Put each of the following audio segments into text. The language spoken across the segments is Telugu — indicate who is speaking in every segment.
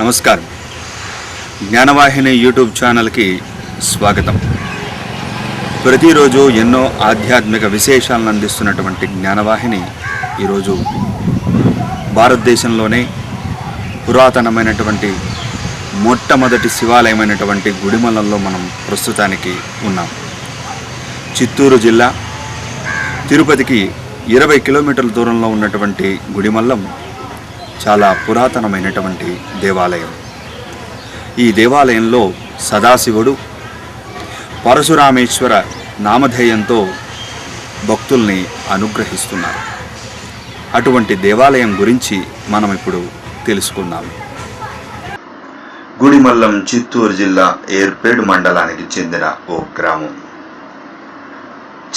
Speaker 1: నమస్కారం. జ్ఞానవాహిని యూట్యూబ్ ఛానల్కి స్వాగతం. ప్రతిరోజు ఎన్నో ఆధ్యాత్మిక విశేషాలను అందిస్తున్నటువంటి జ్ఞానవాహిని ఈరోజు భారతదేశంలోనే పురాతనమైనటువంటి మొట్టమొదటి శివాలయమైనటువంటి గుడిమల్లంలో మనం ప్రస్తుతానికి ఉన్నాం. చిత్తూరు జిల్లా తిరుపతికి ఇరవై కిలోమీటర్ల దూరంలో ఉన్నటువంటి గుడిమల్లం చాలా పురాతనమైనటువంటి దేవాలయం. ఈ దేవాలయంలో సదాశివుడు పరశురామేశ్వర నామధేయంతో భక్తుల్ని అనుగ్రహిస్తున్నారు. అటువంటి దేవాలయం గురించి మనం ఇప్పుడు తెలుసుకుందాం.
Speaker 2: గుడిమల్లం చిత్తూరు జిల్లా ఏర్పేడు మండలానికి చెందిన ఓ గ్రామం.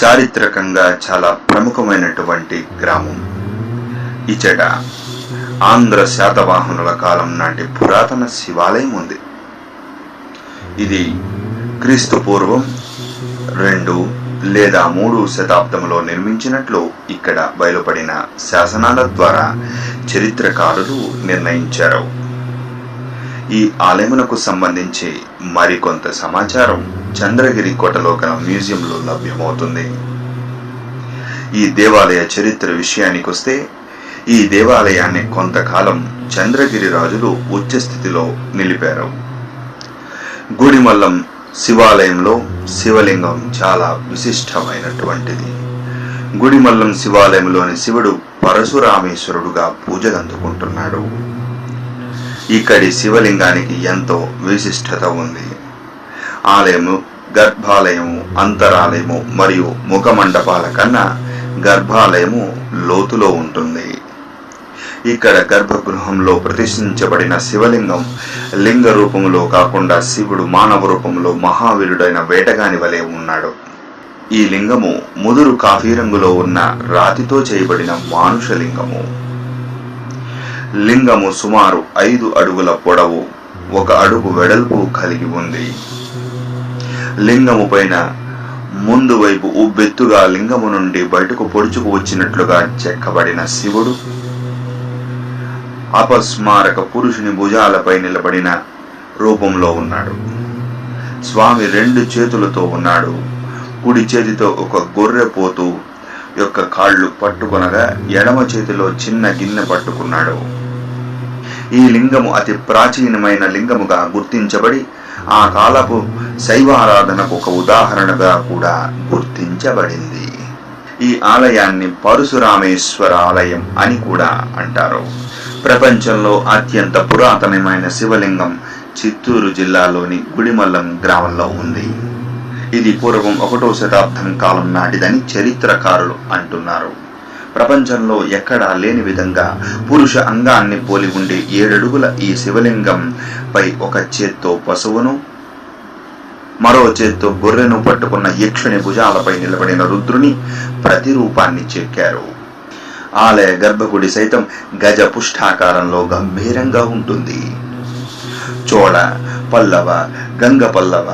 Speaker 2: చారిత్రకంగా చాలా ప్రముఖమైనటువంటి గ్రామం. ఇచట ఆంధ్ర శాతవాహనుల కాలం నాటి పురాతన శివాలయం ఉంది. ఇది క్రీస్తు పూర్వం రెండు లేదా మూడు శతాబ్దంలో నిర్మించినట్లు ఇక్కడ బయలుపడిన శాసనాల ద్వారా చరిత్రకారులు నిర్ణయించారు. ఈ ఆలయమునకు సంబంధించి మరికొంత సమాచారం చంద్రగిరి కోటలో గల మ్యూజియంలో లభ్యమవుతుంది. ఈ దేవాలయ చరిత్ర విషయానికి వస్తే ఈ దేవాలయాన్ని కొంతకాలం చంద్రగిరి రాజులు ఉచ్చస్థితిలో నిలిపారు. గుడిమల్లం శివాలయంలో శివలింగం చాలా విశిష్టమైనటువంటిది. గుడిమల్లం శివాలయంలోని శివుడు పరశురామేశ్వరుడుగా పూజలందుకుంటున్నాడు ఇక్కడి శివలింగానికి ఎంతో విశిష్టత ఉంది. ఆలయము గర్భాలయము అంతరాలయము మరియు ముఖమండపాల కన్నా గర్భాలయము లోతులో ఉంటుంది. ఇక్కడ గర్భగృహంలో ప్రతిష్ఠించబడిన శివలింగం లింగ రూపంలో కాకుండా శివుడు మానవ రూపంలో మహావీరుడైన వేటగాని వలె ఉన్నాడు. ఈ లింగము ముదురు కాఫీ రంగులో ఉన్న రాతితో చేయబడిన మానుష లింగము లింగము సుమారు ఐదు అడుగుల పొడవు ఒక అడుగు వెడల్పు కలిగి ఉంది. లింగము పైన ముందు వైపు ఉబ్బెత్తుగా లింగము నుండి బయటకు పొడుచుకు వచ్చినట్లుగా చెక్కబడిన శివుడు అపస్మారక పురుషుని భుజాలపై నిలబడిన రూపంలో ఉన్నాడు. స్వామి రెండు చేతులతో ఉన్నాడు. కుడి చేతితో ఒక గొర్రె పోతు యొక్క కాళ్ళు పట్టుకొనగా ఎడమ చేతిలో చిన్న గిన్నె పట్టుకున్నాడు. ఈ లింగము అతి ప్రాచీనమైన లింగముగా గుర్తించబడి ఆ కాలపు శైవారాధనకు ఒక ఉదాహరణగా కూడా గుర్తించబడింది. ఈ ఆలయాన్ని పరశురామేశ్వర ఆలయం అని కూడా అంటారు. ప్రపంచంలో అత్యంత పురాతనమైన శివలింగం చిత్తూరు జిల్లాలోని గుడిమల్లం గ్రామంలో ఉంది. ఇది పూర్వం ఒకటో శతాబ్దం కాలం నాటిదని చరిత్రకారులు అంటున్నారు. ప్రపంచంలో ఎక్కడా లేని విధంగా పురుష అంగాన్ని పోలి ఉండే ఏడడుగుల ఈ శివలింగం పై ఒక చేత్తో పశువును మరో చేత్తో గొర్రెను పట్టుకున్న యక్షుని భుజాలపై నిలబడిన రుద్రుని ప్రతిరూపాన్ని చెక్కారు. ఆలయ గర్భగుడి సైతం గజ పుష్ఠాకారంలో గంభీరంగా ఉంటుంది. చోళ పల్లవ గంగ పల్లవ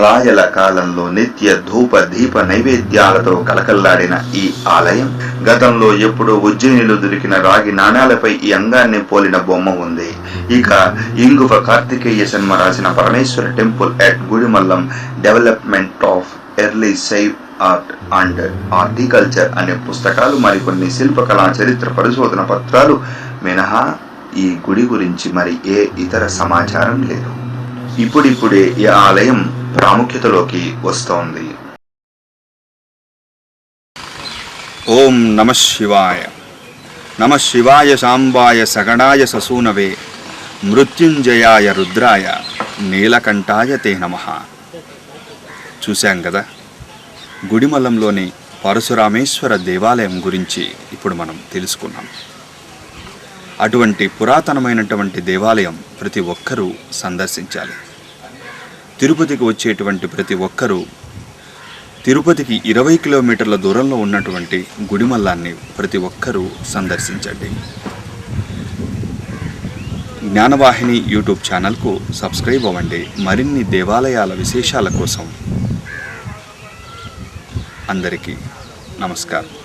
Speaker 2: రాయల కాలంలో నిత్య ధూప దీప నైవేద్యాలతో కలకల్లాడిన ఈ ఆలయం గతంలో ఎప్పుడో ఉజ్జయినిలో దొరికిన రాగి నాణాలపై ఈ అంగాన్ని పోలిన బొమ్మ ఉంది. ఇక ఇంగువ కార్తికేయ శర్మ రాసిన Parameshwara temple at Gudimallam development of early Saiva art and architecture అనే పుస్తకాలు మరికొన్ని శిల్పకళా చరిత్ర పరిశోధన పత్రాలు మినహా ఈ గుడి గురించి మరి ఏ ఇతర సమాచారం లేదు. ఇప్పుడిప్పుడే ఈ ఆలయం ప్రాముఖ్యతలోకి వస్తోంది.
Speaker 1: ఓం నమ శివాయ. నమ శివాయ సాంబాయ సగణాయ ససూనవే. మృత్యుంజయాయ రుద్రాయ నీలకంఠాయ తే నమ. చూశాం కదా గుడిమలంలోని పరశురామేశ్వర దేవాలయం గురించి ఇప్పుడు మనం తెలుసుకున్నాం. అటువంటి పురాతనమైనటువంటి దేవాలయం ప్రతి ఒక్కరూ సందర్శించాలి. తిరుపతికి వచ్చేటువంటి ప్రతి ఒక్కరూ తిరుపతికి ఇరవై కిలోమీటర్ల దూరంలో ఉన్నటువంటి గుడిమల్లాన్ని ప్రతి ఒక్కరూ సందర్శించండి. జ్ఞానవాహిని యూట్యూబ్ ఛానల్కు సబ్స్క్రైబ్ అవ్వండి. మరిన్ని దేవాలయాల విశేషాల కోసం అందరికీ నమస్కారం.